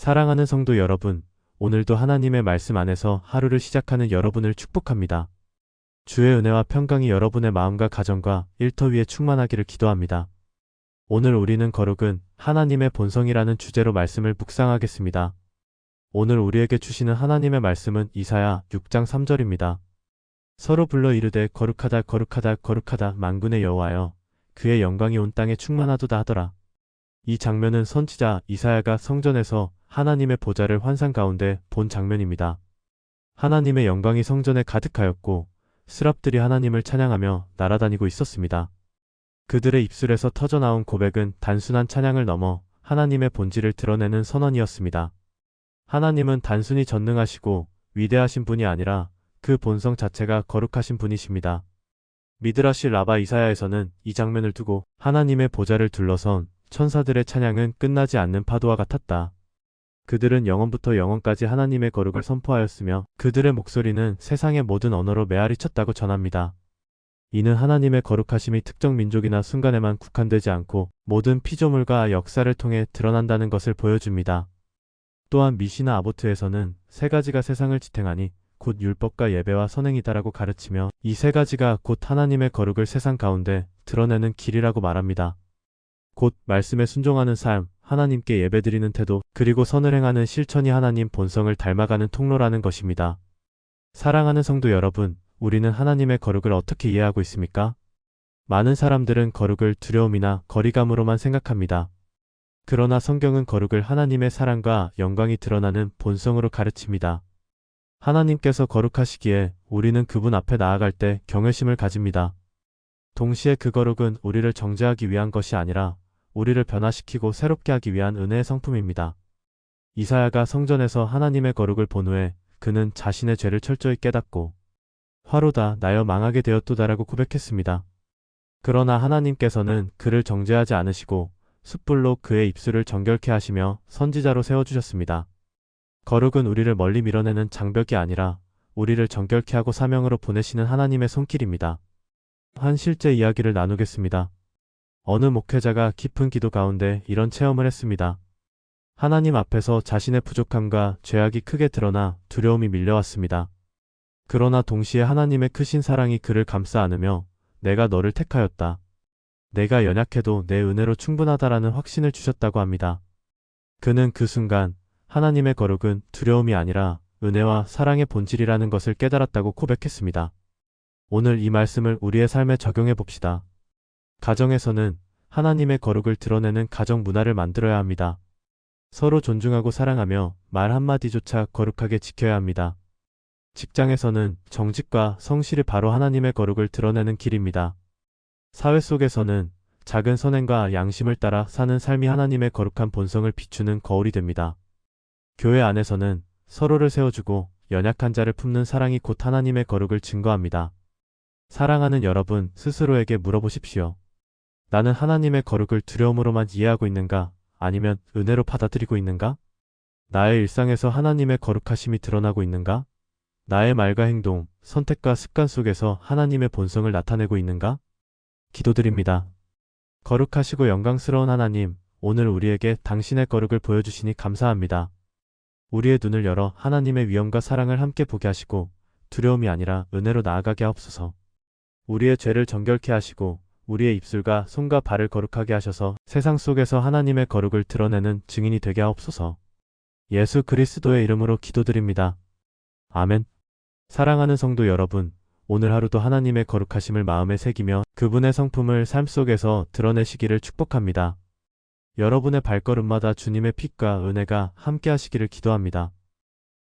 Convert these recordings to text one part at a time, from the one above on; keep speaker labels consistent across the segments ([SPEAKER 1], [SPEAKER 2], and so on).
[SPEAKER 1] 사랑하는 성도 여러분, 오늘도 하나님의 말씀 안에서 하루를 시작하는 여러분을 축복합니다. 주의 은혜와 평강이 여러분의 마음과 가정과 일터 위에 충만하기를 기도합니다. 오늘 우리는 거룩은 하나님의 본성이라는 주제로 말씀을 묵상하겠습니다. 오늘 우리에게 주시는 하나님의 말씀은 이사야 6장 3절입니다. 서로 불러 이르되 거룩하다 거룩하다 거룩하다 만군의 여호와여 그의 영광이 온 땅에 충만하도다 하더라. 이 장면은 선지자 이사야가 성전에서 하나님의 보좌를 환상 가운데 본 장면입니다. 하나님의 영광이 성전에 가득하였고 스랍들이 하나님을 찬양하며 날아다니고 있었습니다. 그들의 입술에서 터져나온 고백은 단순한 찬양을 넘어 하나님의 본질을 드러내는 선언이었습니다. 하나님은 단순히 전능하시고 위대하신 분이 아니라 그 본성 자체가 거룩하신 분이십니다. 미드라시 라바 이사야에서는 이 장면을 두고 하나님의 보좌를 둘러선 천사들의 찬양은 끝나지 않는 파도와 같았다. 그들은 영원부터 영원까지 하나님의 거룩을 선포하였으며 그들의 목소리는 세상의 모든 언어로 메아리 쳤다고 전합니다. 이는 하나님의 거룩하심이 특정 민족이나 순간에만 국한되지 않고 모든 피조물과 역사를 통해 드러난다는 것을 보여줍니다. 또한 미시나 아보트에서는 세 가지가 세상을 지탱하니 곧 율법과 예배와 선행이다라고 가르치며 이 세 가지가 곧 하나님의 거룩을 세상 가운데 드러내는 길이라고 말합니다. 곧 말씀에 순종하는 삶, 하나님께 예배드리는 태도, 그리고 선을 행하는 실천이 하나님 본성을 닮아가는 통로라는 것입니다. 사랑하는 성도 여러분, 우리는 하나님의 거룩을 어떻게 이해하고 있습니까? 많은 사람들은 거룩을 두려움이나 거리감으로만 생각합니다. 그러나 성경은 거룩을 하나님의 사랑과 영광이 드러나는 본성으로 가르칩니다. 하나님께서 거룩하시기에 우리는 그분 앞에 나아갈 때 경외심을 가집니다. 동시에 그 거룩은 우리를 정죄하기 위한 것이 아니라 우리를 변화시키고 새롭게 하기 위한 은혜의 성품입니다. 이사야가 성전에서 하나님의 거룩을 본 후에 그는 자신의 죄를 철저히 깨닫고 화로다 나여 망하게 되었도다라고 고백했습니다. 그러나 하나님께서는 그를 정죄하지 않으시고 숯불로 그의 입술을 정결케 하시며 선지자로 세워주셨습니다. 거룩은 우리를 멀리 밀어내는 장벽이 아니라 우리를 정결케 하고 사명으로 보내시는 하나님의 손길입니다. 한 실제 이야기를 나누겠습니다. 어느 목회자가 깊은 기도 가운데 이런 체험을 했습니다. 하나님 앞에서 자신의 부족함과 죄악이 크게 드러나 두려움이 밀려왔습니다. 그러나 동시에 하나님의 크신 사랑이 그를 감싸 안으며 내가 너를 택하였다. 내가 연약해도 내 은혜로 충분하다라는 확신을 주셨다고 합니다. 그는 그 순간 하나님의 거룩은 두려움이 아니라 은혜와 사랑의 본질이라는 것을 깨달았다고 고백했습니다. 오늘 이 말씀을 우리의 삶에 적용해 봅시다. 가정에서는 하나님의 거룩을 드러내는 가정 문화를 만들어야 합니다. 서로 존중하고 사랑하며 말 한마디조차 거룩하게 지켜야 합니다. 직장에서는 정직과 성실이 바로 하나님의 거룩을 드러내는 길입니다. 사회 속에서는 작은 선행과 양심을 따라 사는 삶이 하나님의 거룩한 본성을 비추는 거울이 됩니다. 교회 안에서는 서로를 세워주고 연약한 자를 품는 사랑이 곧 하나님의 거룩을 증거합니다. 사랑하는 여러분 스스로에게 물어보십시오. 나는 하나님의 거룩을 두려움으로만 이해하고 있는가? 아니면 은혜로 받아들이고 있는가? 나의 일상에서 하나님의 거룩하심이 드러나고 있는가? 나의 말과 행동, 선택과 습관 속에서 하나님의 본성을 나타내고 있는가? 기도드립니다. 거룩하시고 영광스러운 하나님, 오늘 우리에게 당신의 거룩을 보여주시니 감사합니다. 우리의 눈을 열어 하나님의 위엄과 사랑을 함께 보게 하시고 두려움이 아니라 은혜로 나아가게 하옵소서. 우리의 죄를 정결케 하시고 우리의 입술과 손과 발을 거룩하게 하셔서 세상 속에서 하나님의 거룩을 드러내는 증인이 되게 하옵소서. 예수 그리스도의 이름으로 기도드립니다. 아멘. 사랑하는 성도 여러분, 오늘 하루도 하나님의 거룩하심을 마음에 새기며 그분의 성품을 삶 속에서 드러내시기를 축복합니다. 여러분의 발걸음마다 주님의 빛과 은혜가 함께 하시기를 기도합니다.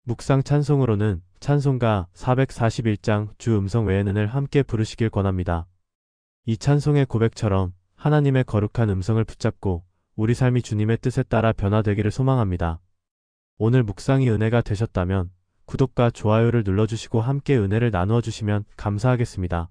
[SPEAKER 1] 묵상 찬송으로는 찬송가 441장 주 음성 외에는을 함께 부르시길 권합니다. 이 찬송의 고백처럼 하나님의 거룩한 음성을 붙잡고 우리 삶이 주님의 뜻에 따라 변화되기를 소망합니다. 오늘 묵상이 은혜가 되셨다면 구독과 좋아요를 눌러주시고 함께 은혜를 나누어 주시면 감사하겠습니다.